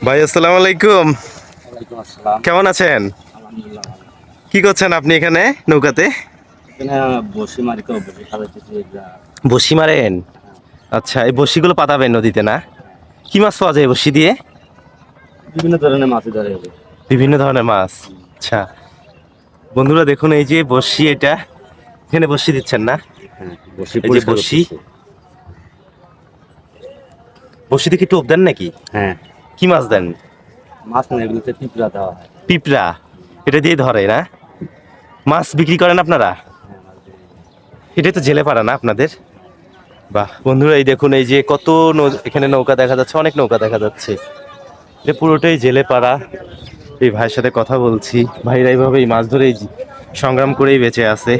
ভাই আসসালামু আলাইকুম। কেমন আছেন? কি করছেন আপনি এখানে নৌকাতে? বসি মারেন? আচ্ছা এই বসিগুলো পাতাবেন নদীতে না? কি মাছ পাওয়া যায় বসি দিয়ে? বিভিন্ন ধরনের মাছ ধরে বিভিন্ন ধরনের মাছ। আচ্ছা। বন্ধুরা দেখুন এই যে বসি এটা এখানে বসি দিচ্ছেন না? হ্যাঁ বসি এই যে বসি? বসি কি টোপ দেন নাকি? হ্যাঁ। কি মাছ দেন? মাছ না এগুলোতে পিঁপড়া দেওয়া হয়। পিঁপড়া? এটা দিয়ে ধরে না? মাছ বিক্রি করেন আপনারা? এটাই তো জেলে পাড়া না আপনাদের? বাহ বন্ধুরা এই দেখুন এই যে কত এখানে নৌকা দেখা যাচ্ছে অনেক নৌকা দেখা যাচ্ছে। এটা পুরোটাই জেলে পাড়া। এই ভাইয়ের সাথে কথা বলছি। ভাইরা এইভাবে এই মাছ ধরেই সংগ্রাম করেই বেঁচে আছে।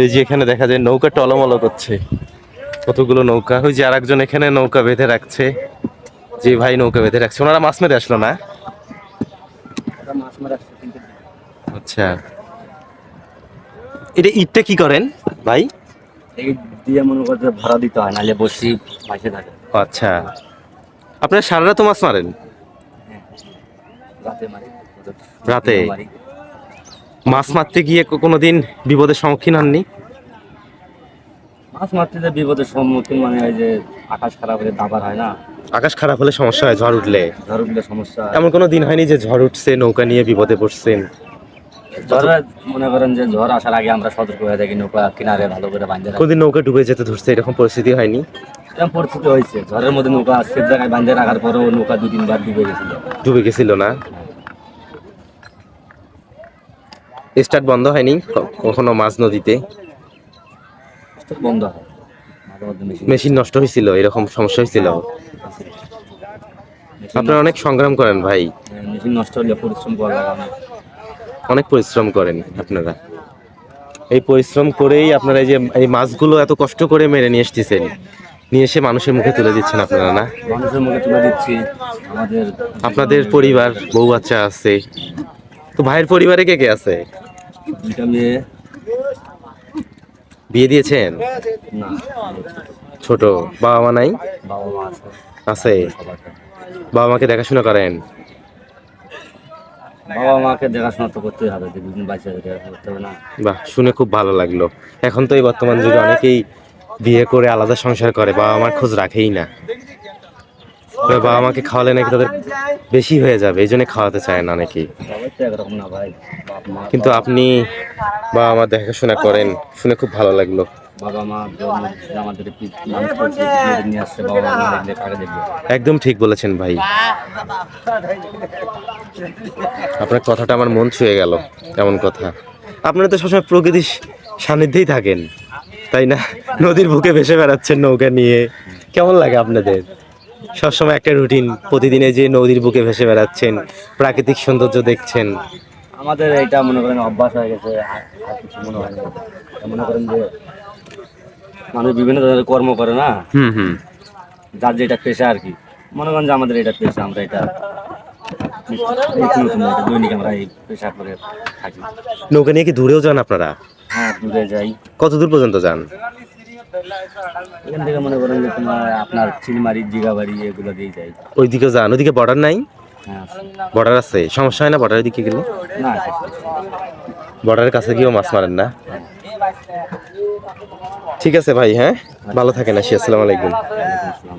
এই যে এখানে দেখা যায় নৌকা টলমল করছে। কতগুলো নৌকা ওই যে আরেকজন এখানে নৌকা বেঁধে রাখছে। যে ভাই নৌকা বেঁধে রাখছে। ওনারা মাছ মেরে আসলো না? আচ্ছা। এটা ইটটা কি করেন ভাই? এই দিয়ে মনে করতে ভাড়া দিতে হয় নাহলে বসি থাকে। আচ্ছা। আপনারা সারা রাত মাছ মারেন? হ্যাঁ রাতে মারি। রাতে? মাছ মারতে গিয়ে কোনোদিন বিপদের সম্মুখীন হননি? মাছ মারতে যে বিপদের সম্মুখীন মানে ওই যে আকাশ খারাপ হলে দাবার হয় না? আকাশ খারাপ হলে সমস্যা হয় ঝড় উঠলে। ঝড় উঠলে সমস্যা হয়। এমন কোনো দিন হয়নি যে ঝড় উঠছে নৌকা নিয়ে বিপদে পড়ছেন? ঝড়ে মনে করেন যে ঝড় আসার আগে আমরা সতর্ক হয়ে থাকি নৌকা কিনারে ভালো করে বাঁধে রাখি। কোনদিন নৌকা ডুবে যেতে ধরছে এরকম পরিস্থিতি হয়নি? এরকম পরিস্থিতি হয়েছে। ঝড়ের মধ্যে নৌকা সেফ জায়গায় বাঁধে রাখার পরেও নৌকা দু তিনবার ডুবে গেছিল। ডুবে গেছিল না? স্টার্ট বন্ধ হয়নি? ক- কখনো মাছ নদীতে? বন্ধ হয়। মাঝে মধ্যে মেশিন মেশিন নষ্ট হয়েছিল এরকম সমস্যা হয়েছিল? আপনারা অনেক সংগ্রাম করেন ভাই। মেশিন নষ্ট হলে পরিশ্রম করা লাগে অনেক। পরিশ্রম করেন আপনারা। এই পরিশ্রম করেই আপনারা এই যে এই মাছগুলো এত কষ্ট করে মেরে নিয়ে এসতেছেন নিয়ে এসে মানুষের মুখে তুলে দিচ্ছেন আপনারা না? মানুষের মুখে তুলে দিচ্ছি। আমাদের আপনাদের পরিবার বউ বাচ্চা আছে। তো ভাইয়ের পরিবারে কে কে আছে? দুইটা মেয়ে। বিয়ে দিয়েছেন? না। ছোট বাবা মা নাই? বাবা মা আছে। আছে? বাবা মাকে দেখাশোনা করেন? বাবা মাকে দেখাশোনা তো করতেই হবে দুদিন বাচ্চা করতে হবে না। বাহ শুনে খুব ভালো লাগল। এখন তো এই বর্তমান যুগে অনেকেই বিয়ে করে আলাদা সংসার করে বাবা মার খোঁজ রাখেই না। বাবা মাকে খাওয়ালে নাকি তাদের বেশি হয়ে যাবে এই জন্য খাওয়াতে চায় না অনেকেই। সবাই তো একরকম না ভাই বাপ মা কিন্তু আপনি বাবা মা দেখাশোনা করেন শুনে খুব ভালো লাগল। বাবা মা আমাদের পি- মানুষ করছে মেয়েদের নিয়ে আসছে বাবা মা কাকে দেখবে। একদম ঠিক বলেছেন ভাই। আপনার কথাটা আমার মন ছুঁয়ে গেল এমন কথা। আপনারা তো সবসময় প্রকৃতির সান্নিধ্যেই থাকেন তাই না? নদীর বুকে ভেসে বেড়াচ্ছেন নৌকা নিয়ে। কেমন লাগে আপনাদের? সবসময় একটা রুটিন প্রতিদিনে যে নদীর বুকে ভেসে বেড়াচ্ছেন প্রাকৃতিক সৌন্দর্য দেখছেন। আমাদের এইটা মনে করেন অভ্যাস হয়ে গেছে আর আর কিছু মনে হয় না। মনে করেন যে মানুষ বিভিন্ন ধরনের কর্ম করে না? হুম হুম। যার যেটা পেশা আর কি। মনে করেন যে আমাদের এটা পেশা আমরা এটা দৈনিক আমরা এই পেশা করে থাকি। নৌকা নিয়ে কি দূরেও যান আপনারা? হ্যাঁ দূরে যাই। কত দূর পর্যন্ত যান? এখান থেকে মনে করেন যে তোমার আপনার চিলমারি জিগাবাড়ি এগুলো দিয়ে যাই। ওইদিকে যান? ওইদিকে বর্ডার নাই? হ্যাঁ। বর্ডার আছে? সমস্যা হয় না বর্ডারের দিকে গেলে? না বর্ডারের কাছে গিয়েও মাছ মারেন না? ঠিক আছে ভাই হ্যাঁ ভালো থাকেন আসি আসসালামু আলাইকুম ওয়ালাইকুম আসসালাম।